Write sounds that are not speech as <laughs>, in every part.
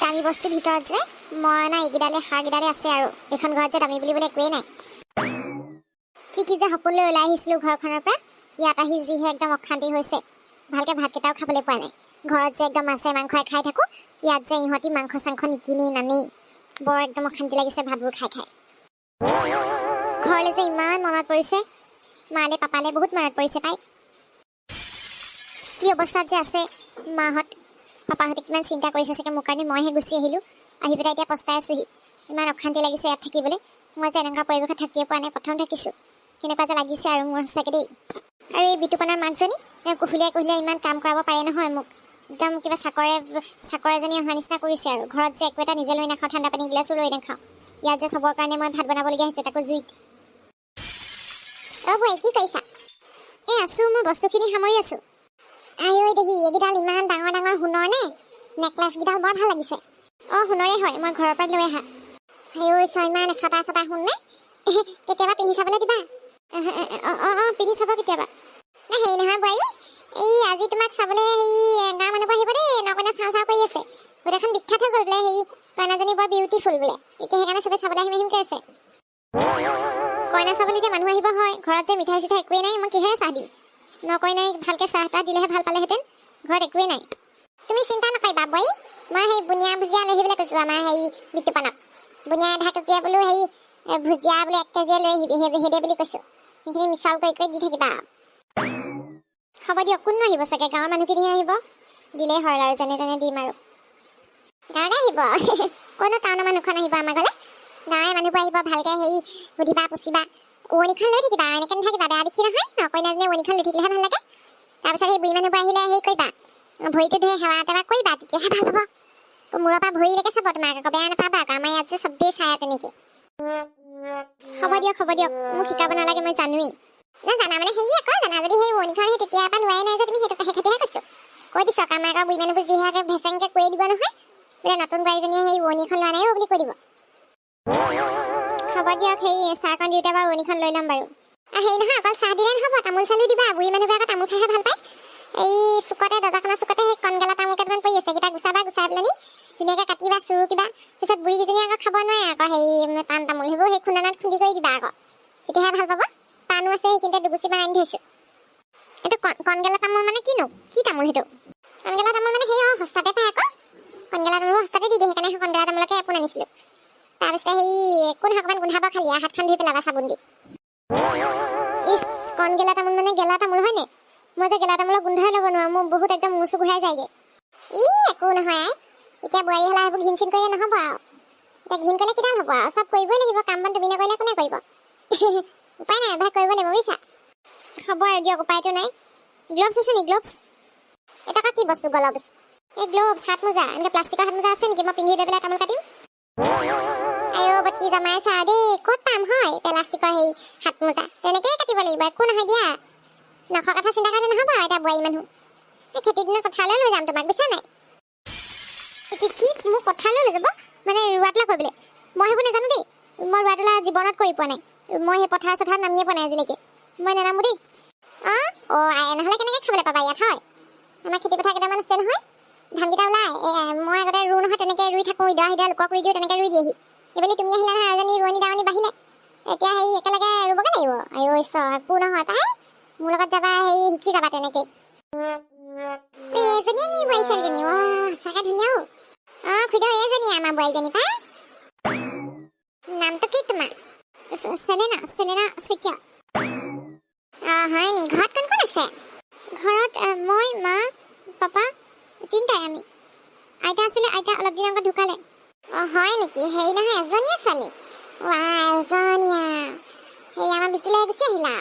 দামী বস্তুৰ ভিতৰত যে মৰণা এইকেইডালে সাৰকেইডালে আছে আৰু। এইখন ঘৰত যে দামী বুলিবলৈ একোৱেই নাই। কি কি যে সপোন লৈ ওলাই আহিছিলোঁ ঘৰখনৰ পৰা। ইয়াত আহি যিহে একদম অশান্তি হৈছে। ভালকৈ ভাতকেইটাও খাবলৈ পোৱা নাই। ঘৰত যে একদম মাছে মাংসই খাই থাকোঁ ইয়াত যে ইহঁতি মাংস চাংস নিকিনি নানেই। বৰ একদম অশান্তি লাগিছে ভাতবোৰ খাই খাই। ঘৰলৈ যে ইমান মনত পৰিছে। মালে পাপালে বহুত মনত পৰিছে পাই। কি অৱস্থাত যে আছে মাহঁত। পাপাহঁতে কিমান চিন্তা কৰিছে চাগে মোৰ কাৰণে মইহে গুচি আহিলোঁ। আহি পেলাই এতিয়া পস্তাই আছোঁহি। ইমান অশান্তি লাগিছে ইয়াত থাকিবলৈ। মই যে এনেকুৱা পৰিৱেশত থাকিয়ে পোৱা নাই প্ৰথম থাকিছোঁ। কেনেকুৱা যে লাগিছে আৰু মোৰ সঁচাকৈ দেই। আৰু এই বিতুপনাৰ মাকজনী তেওঁ কুহুলীয়াই কুহুলীয়াই ইমান কাম কৰাব পাৰে নহয় মোক। একদম কিবা চাকৰে চাকৰ এজনী অহা নিচিনা কৰিছে আৰু। ঘৰত যে একো এটা নিজে লৈ নাখাওঁ ঠাণ্ডা পানী গিলাচো লৈ নাখাওঁ। ইয়াত যে চবৰ কাৰণে মই ভাত বনাবলগীয়া হৈছে তাকো জুইত। অ' বৈ কি কৰিছা? এই আছোঁ মোৰ বস্তুখিনি সামৰি আছোঁ। আই ঐ দেহি এইকেইডাল ইমান ডাঙৰ ডাঙৰ সোণৰ নে? নেকলেছকেইডাল বৰ ভাল লাগিছে। অঁ সোণৰে হয় মই ঘৰৰ পৰা লৈ আহা। আই ঐ ছয় ইমান ছটা ছটা সোণ নে? কেতিয়াবা পিন্ধি চাবলৈ দিবা? অঁ অঁ পিন্ধি চাব কেতিয়াবা। নাই হেৰি নহয় বোৱাৰী এই আজি তোমাক চাবলৈ হেৰি গাঁৱৰ মানুহবোৰ আহিব দেই নকইনা চাওঁ চাওঁ কৰি আছে। গোটেইখন বিখ্যাত হৈ গ'ল বোলে হেৰি কইনাজনী বৰ বিউটিফুল বোলে। এতিয়া সেইকাৰণে চবে চাবলৈ আহিম আহিম কৈ আছে। কইনা চাবলৈ যে মানুহ আহিব হয় ঘৰত যে মিঠাই চিঠাই একোৱেই নাই মই কিহেৰে চাহ দিম? নকইনাই ভালকৈ চাহ তাহ দিলেহে ভাল পালেহেঁতেন। ঘৰত একোৱেই নাই। তুমি চিন্তা নকৰিবা বই। মই সেই বুনিয়া ভুজিয়া লৈ আহিবলৈ কৈছোঁ আমাৰ হেৰি বিতুপানক বুনিয়া আধা কেজিয়ে বোলো হেৰি ভুজিয়া বোলো এক কেজিয়ে লৈ আহিবি সেই সেইদে বুলি কৈছোঁ। সেইখিনি মিছল কৰি কৰি দি থাকিবা। হ'ব দিয়ক কোননো আহিব চাগে? গাঁৱৰ মানুহখিনিহে আহিব। দিলেই হয় আৰু যেনে তেনে দিম আৰু। গাঁৱতে আহিব। <laughs> কোনো টাউনৰ মানুহখন আহিব আমাৰ ঘৰলৈ? গাঁৱৰে মানুহবোৰ আহিব ভালকৈ হেৰি সুধিবা পুচিবা উৱনিখন লৈ থাকিবা এনেকৈ নাথাকিবা বেয়া দেখি নহয়। নকইনাজনে উৱনিখন লৈ থাকিলেহে ভাল লাগে। তাৰপিছত সেই বুঢ়ী মানুহবোৰ আহিলে হেৰি কৰিবা ভৰিটো ধুই সেৱা তেৱা কৰিবা তেতিয়াহে ভাল হ'ব। মূৰৰ পৰা ভৰিলৈকে চাব তোমাক আকৌ বেয়া নাপাবা আকৌ আমাৰ ইয়াত যে চবেই চাই তেনেকৈ। হ'ব দিয়ক হ'ব দিয়ক মোক শিকাব নালাগে মই জানোৱেই। না জানা মানে হেৰি আকৌ জানা যদি সেই উৱনিখন সেই তেতিয়াৰ পৰা লোৱাই নাই যে তুমি সেইটো সেই খাতিহে কৈছোঁ। কৈ দিছোঁ আকৌ আমাৰ আকৌ বুঢ়ী মানুহবোৰ যিহে ভেচেংকৈ কৈ দিব নহয়। বোলে নতুন বোৱাৰীজনীয়ে সেই উৱনিখন লোৱা নাই বুলি কৈ দিব। হ'ব দিয়ক সেই চাহকণ দিওঁতে বাৰু উৱনিখন লৈ ল'ম বাৰু। হেৰি নহয় অকল চাহ দিলে নহ'ব তামোল চালো দিবা বুঢ়ী মানুহবোৰে আকৌ তামোল খাইহে ভাল পায়। এই চুকতে দৰ্জাখনৰ চুকতে সেই কণগেলা তামোল কেইটামান পৰি আছে সেইকেইটা গুচাবা গুচাই পেলাই নি ধুনীয়াকৈ কাটিবা চুৰু কিবা পিছত বুঢ়ীকেইজনী আকৌ খাব নোৱাৰে আকৌ হেৰি টান তামোল সেইবোৰ সেই খুন্দানাত খুন্দি কৰি দিবা আকৌ। তেতিয়াহে ভাল পাব পাণো আছে সেইখিনিতে দুগুচি মান আনি থৈছোঁ। এইটো কণ কণগেলা তামোল মানে কিনো? কি তামোল সেইটো? কণগেলা তামোল মানে সেই অঁ সস্তাতে পায় আকৌ। কণগেলা তামোল সস্তাতে দি দিয়ে সেইকাৰণে সেই কণগেলা তামোলকে এপোন আনিছিলোঁ। তাৰপিছত সেই কোন অকণমান গোন্ধাব খালি আৰু হাতখন ধুই পেলাবা চাবোন দি। কণ গেলা তামোল মানে গেলা তামোল হয়নে মই যে গেলা তামোলৰ গোন্ধাই ল'ব নোৱাৰোঁ মোৰ বহুত একদম মূৰ চুৰ ঘূৰাই যায়গৈ। ই একো নহয় এতিয়া বোৱাৰী হ'লে সেইবোৰ ঘিন চিন কৰিলে নহ'ব আৰু। এতিয়া ঘিন কৰিলে কিডাল হ'ব আৰু চব কৰিবই লাগিব কাম বন তুমি নকৰিলে কোনে কৰিব? <laughs> উপায় নাই এভাগ কৰিব লাগিব বুজিছা? হ'ব আৰু দিয়ক উপায়টো নাই। গ্ল'ভছ আছে নি গ্ল'ভছ? এটা কি বস্তু গ্ল'ভছ? এই গ্ল'ভছ হাত মোজা এনেকৈ প্লাষ্টিকৰ হাত মোজা আছে নেকি? মই পিন্ধি লৈ পেলাই তামোল কাটিম। আইঅ' বাকী জমাইছা দেই ক'ত পাম হয়? প্লাষ্টিকৰ সেই হাত মোজা। তেনেকৈয়ে কাটিব লাগিব একো নহয় দিয়া। নখৰ কথা চিন্তা কৰিলে নহ'ব আৰু এতিয়া বোৱাৰী মানুহ। এই খেতিৰ দিনত পথাৰলৈ লৈ যাম তোমাক বুজিছা নাই? কি কি মোক পথাৰলৈ লৈ যাব? মানে ৰোৱা তোলা কৰিবলৈ। মই সেইবোৰ নাজানো দেই। মই ৰোৱা তোলা জীৱনত কৰি পোৱা নাই। মই সেই পথাৰ চথাৰত নামিয়ে পোৱা নাই আজিলৈকে। মই নানামো দেই। অঁ অঁ আই নহ'লে কেনেকৈ খাবলৈ পাবা ইয়াত হয়? আমাৰ খেতি পথাৰ কেইটামান আছে নহয়। ধানকেইটা ওলাই। মই আগতে ৰুওঁ নহয় তেনেকৈ ৰুই থাকোঁ। ইদৰা সিদৰা লোকক ৰুই দিওঁ তেনেকৈ ৰুই দিয়েহি। এইবেলি তুমি আহিলা নহয় এজনী ৰোৱনী দাৱনী বাঢ়িলে। এতিয়া হেৰি একেলগে ৰুবগৈ লাগিব। আইঅ ঈশ্বৰ একো নহয় পাই মোৰ লগত যাবা হেৰি শিকি যাবা তেনেকৈ এজনীয়ে নি বোৱাৰী ছোৱালীজনী। ৱা সঁচাকৈ ধুনীয়া অ' অঁ খুইদেউ এইজনী আমাৰ বোৱাৰীজনী পাই। নামটো কি তোমাৰ? চেলেনা চেলেনা শইকীয়া। অঁ হয় নি? ঘৰত কোন কোন আছে? ঘৰত মই মা পাপা তিনিটাই আমি। আইতা আছিলে আইতা অলপ দিনৰ আগত ঢুকালে। অঁ হয় নেকি হেৰি নহয় এজনীয়ে ছোৱালী ৱা এজনীয়া হেৰি আমাৰ বিতুলৈ গুচি আহিলা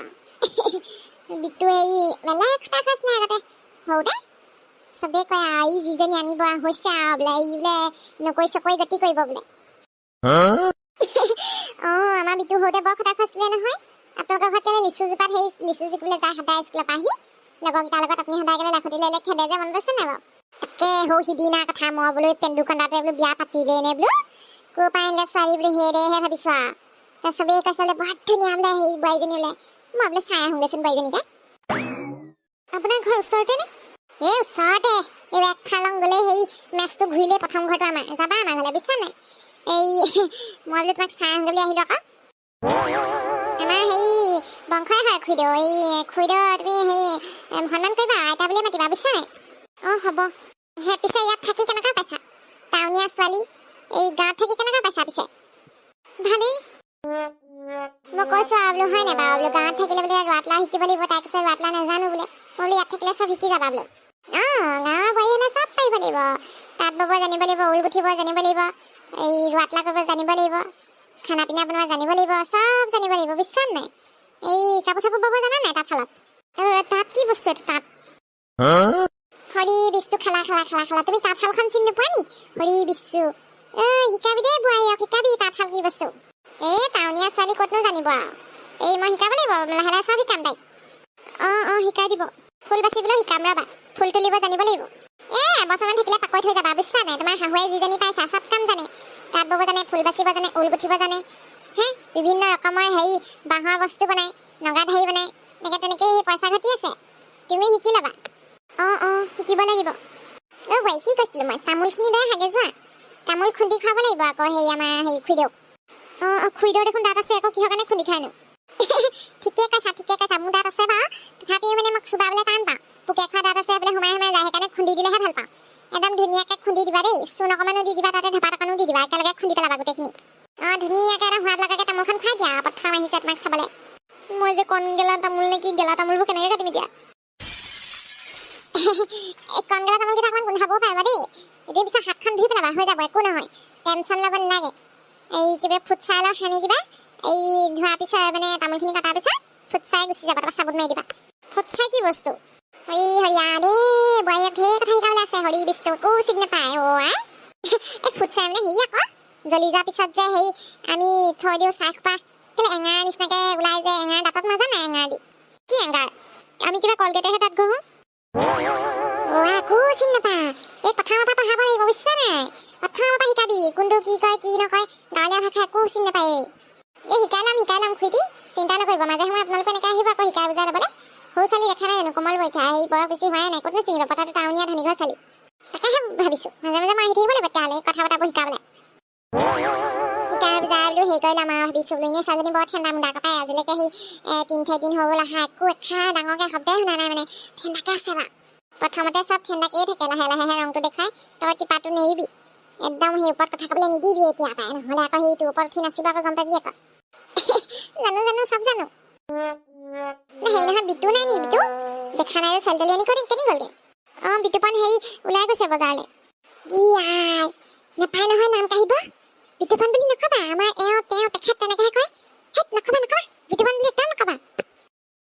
বিতু হেৰি বেলেগ কথা কৈছিলে আগতে সৰুতে চবেই কয় আৰু ই যিজনী আনিব হৈছে আৰু বোলে ই বোলে নকৈ চকৈ গতি কৰিব বোলে অঁ আমাৰ বিতু সৰুতে বৰ কথা কৈছিলে নহয় আপোনালোকৰ ঘৰত কেলে লিচুজোপাত সেই লিচু জিকিবলৈ যায় সদায় স্কুলৰ পৰা আহি লগৰকেইটাৰ লগত আপুনি সদায় কেলে লৈ খেদে যে মনত আছে নাই বাৰু তাকে সৌ সিদিনা কথা মই বোলো পেণ্ডুখন তাতে বোলো বিয়া পাতিলে নে বোলো। ক'ৰ পৰা আনিলে ছোৱালী বোলো সেইদেহে ভাবিছোঁ? আৰু তাৰ চবেই কৈছে বোলে বৰ ধুনীয়া বোলে সেই বোৱাৰীজনী বোলে। মই বোলে চাই আহোঁগৈচোন বোৱাৰীজনীকে। আপোনাৰ ঘৰ ওচৰতে নে? এই ওচৰতে। এই একফালং গ'লে সেই মেচটো ঘূৰিলে প্ৰথম ঘৰটো আমাৰ। যাবা আমাৰ ঘৰলৈ বুজিছা নাই? এই <laughs> মই বোলো তোমাক চাই আহোঁগৈ বুলি আহিলোঁ আকৌ। আমাৰ সেই বংশই হয় খুইদেউ। এই খুইদেউ তুমি এম, সন্মান কৰিবা আইতা বুলিয়ে মাতিবা বুজিছা নাই? অঁ হ'ব। সেই পিছে ইয়াত থাকি কেনেকুৱা পাইছা? টাউনীয়া ছোৱালী এই গাঁৱত থাকি কেনেকুৱা পাইছা পিছে? ভালেই মই কৈছোঁ আৰু বোলো হয় বাৰু? বোলো গাঁৱত থাকিলে বোলে ৰোৱাতলা শিকিব লাগিব তাই কৈছে ৰোৱাতলা নাজানো বোলে। মই বোলো ইয়াত থাকিলে চব শিকি যাবা বোলো। অঁ গাঁৱৰ বোৱাৰী হ'লে চব পাৰিব লাগিব। তাঁত বব জানিব লাগিব ঊল গুঠিব জানিব লাগিব এই ৰোৱাতলা কৰিব জানিব লাগিব খানা পিনা বনোৱা জানিব লাগিব চব জানিব লাগিব বিশ্বাস নাই? এই কাপোৰ চাপোৰ বব জানা নাই তাঁতশালত? তাঁত কি বস্তু এইটো তাঁত? হৰি বিষ্ণু খেলা খেলা খেলা খেলা। তুমি তাঁতশালখন চিনি নোপোৱা নি? হৰি বিষ্ণু। এ শিকাবি দেই বোৱাৰীক শিকাবি তাঁতশাল কি বস্তু? এই টাউনীয়া ছোৱালী ক'তনো জানিব আৰু এই মই শিকাব লাগিব লাহে লাহে চব শিকাম তাইক। অঁ অঁ শিকাই দিব। ফুল বাচিবলৈ শিকাম ৰ'বা। ফুল তুলিব জানিব লাগিব। এ এবছৰমান থাকিলে পাকৈত হৈ যাবা বুজিছা নাই? তোমাৰ শাহুৱে যিজনী পাইছা চব কাম জানে। তাঁত বব জানে ফুল বাচিব জানে ঊল গুঠিব জানে। হে বিভিন্ন ৰকমৰ হেৰি বাঁহৰ বস্তু বনায় নগা ঢাৰি বনায়। এনেকৈ তেনেকৈ সেই পইচা ঘটি আছে। তুমি শিকি ল'বা। শিকিব লাগিব? অ' বাই কি কৈছিলোঁ মই? তামোলখিনি লৈ আহাগে যোৱা। তামোল খুন্দি খুৱাব লাগিব আকৌ সেই আমাৰ হেৰি খুইদেউ অঁ অঁ খুইদেউ দেখোন দাঁত আছে আকৌ কিহৰ কাৰণে খুন্দি খায়নো? <laughs> ঠিকে কৈছা ঠিকে কৈছা মোৰ দাঁত আছে বাৰু। তথাপিও মানে মোক চুবাবলৈ টান পাওঁ। পোকে খোৱা দাঁত আছে বোলে সোমাই সোমাই যায় সেইকাৰণে খুন্দি দিলেহে ভাল পাওঁ। একদম ধুনীয়াকৈ খুন্দি দিবা দেই। চূণ অকণমানো দি দিবা তাতে ধেপাত অকণো দি দিবা। একেলগে খুন্দি পেলাবা গোটেইখিনি। অঁ ধুনীয়াকৈ এটা সোৱাদ লগাকৈ তামোলখন খুৱাই দিয়া প্ৰথম আহিছে তোমাক চাবলৈ। মই যে কণ গেলা তামোল নে কি গেলা তামোলবোৰ কেনেকৈ কাটিম এতিয়া? <laughs> কংগলা তামোলকেইটা অকণমান গোন্ধাবও পাৰিবা দেই। এতিয়া পিছত হাতখন ধুই পেলাবা হৈ যাব একো নহয়। টেনশ্যন ল'ব নালাগে। এই কিবা ফুটছাই অলপ সানি দিবা। এই ধোৱা পিছত মানে তামোলখিনি কটাৰ পিছত ফুটছাই গুচি যাব তাৰপৰা চাবোন মাৰি দিবা। ফুটছাই কি বস্তু? হৰি হৰিয়া দেই বোৱাৰীয়ে ঢেৰ কথা শিকাবলৈ আছে। হৰি বিষ্ণু একো চিনি নাপায়। অ' আই। এই ফুটছাই মানে হেৰি আকৌ জ্বলি যোৱাৰ পিছত যে হেৰি আমি থৈ দিওঁ চাহ কেলৈ এঙাৰ নিচিনাকৈ ওলাই যে এঙাৰ দাঁতত মাজা নাই এঙাৰ দি? কি এঙাৰ? আমি কিবা কলগেটেহে তাত ঘঁহোঁ। একো চিনি নাপায় এই প্ৰথমৰ পৰা পঢ়াব লাগিব বুজিছা নাই প্ৰথমৰ পৰা শিকাবি কোনটো কি কয় কি নকয় গাঁৱলীয়া ভাষা একো চিনি নাপায় এই শিকাই ল'ম শিকাই ল'ম খুইটি চিন্তা নকৰিব মাজে সময়ে আপোনালোকে এনেকৈ আহিব আকৌ শিকাই বুজাই ল'বলৈ সৰু ছোৱালী দেখা নাই জানো কোমল বৈঠা সেই বয়স বেছি হোৱাই নাই ক'তনো চিনি পাব তাতে টাউনীয়া ধনী ঘৰ ছোৱালী তাকেহে ভাবিছোঁ মাজে মই আহি থাকিব লাগিব তেতিয়াহ'লে কথা এনেই ছোৱালীজনী বৰ ঠাণ্ডা মুণ্ডা ককাই আজিলৈকে সেই তিনি চাৰিদিন হৈ গ'ল অহা একো এষাৰ ডাঙৰকৈ শব্দই শুনা নাই মানে। ঠাণ্ডাকৈ আছে বাৰু প্ৰথমতে চব ঠাণ্ডাকেই থাকে। লাহে লাহে ৰংটো দেখুৱাই তই টিপাটো নেৰিবি। একদম সেই ওপৰত কথা ক'বলৈ নিদিবি এতিয়া পাই। নহ'লে আকৌ সেইটো ওপৰত উঠি নাচিব আকৌ গম পাবি আকৌ। <laughs> জানো জানো চব জানো। হেৰি নহয় বিটু নাই নি বিটু? দেখা নাই যে ছোৱালী আনি কৈ কেনি গ'লগে? অঁ বিটুপন হেৰি ওলাই গৈছে বজাৰলৈ। ই আই নাপায় নহয় নাম কাঢ়িব। বিটুপন বুলি নকবা। আমাৰ তেখেত তেনেকৈহে কয় হেত নকবা নকবা বিটুপন বুলি একদম নকবা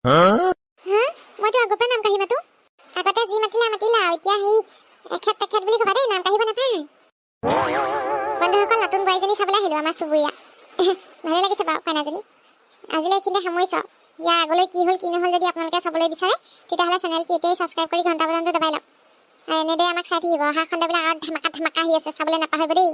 হা মইতো আগৰ পৰা নাম কাঢ়ি মাতো আগতে যি মাতিলে মাতিলে এতিয়া সেই এখেত তেখেত বুলি ক'বা দেই নাম কাঢ়িব নাপায় বন্ধুসকল নতুন বোৱাৰীজনী চাবলৈ আহিলোঁ আমাৰ চুবুৰীয়া ভালে লাগিছে বাৰু কইনাজনী আজিলৈ এইখিনিতে সামৰিছোঁ। ইয়াৰ আগলৈ কি হ'ল কি নহ'ল যদি আপোনালোকে চাবলৈ বিচাৰে তেতিয়াহ'লে চেনেলটি এতিয়াই ছাবস্ক্ৰাইব কৰি ঘণ্টা বজানটো দবাই লওক এনেদৰে আমাক চাই থাকিব অহা খণ্ডবিলাক আৰু ধামাকা ধামাকা আহি আছে চাবলৈ নাপাহৰিব দেই